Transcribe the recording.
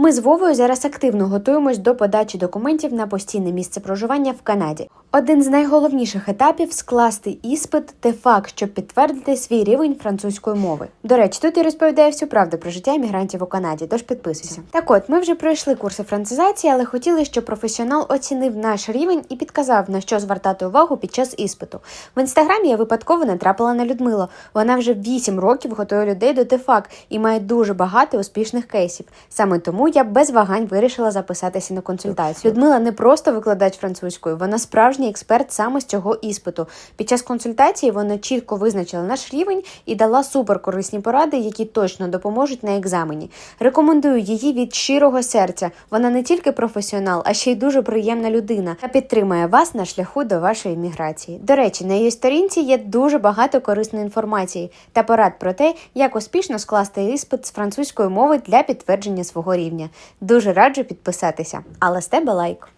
Ми з Вовою зараз активно готуємось до подачі документів на постійне місце проживання в Канаді. Один з найголовніших етапів скласти іспит ТЕФАК, щоб підтвердити свій рівень французької мови. До речі, тут я розповідаю всю правду про життя іммігрантів у Канаді, тож підписуйся. Так от, ми вже пройшли курси французації, але хотіли, щоб професіонал оцінив наш рівень і підказав, на що звертати увагу під час іспиту. В інстаграмі я випадково натрапила на Людмилу. Вона вже 8 років готує людей до ТЕФАК і має дуже багато успішних кейсів. Саме тому я без вагань вирішила записатися на консультацію. Людмила не просто викладач французької, вона справжній експерт саме з цього іспиту. Під час консультації вона чітко визначила наш рівень і дала суперкорисні поради, які точно допоможуть на екзамені. Рекомендую її від щирого серця. Вона не тільки професіонал, а ще й дуже приємна людина та підтримує вас на шляху до вашої міграції. До речі, на її сторінці є дуже багато корисної інформації та порад про те, як успішно скласти іспит з французької мови для підтвердження свого рівня. Дуже раджу підписатися. Але з тебе лайк.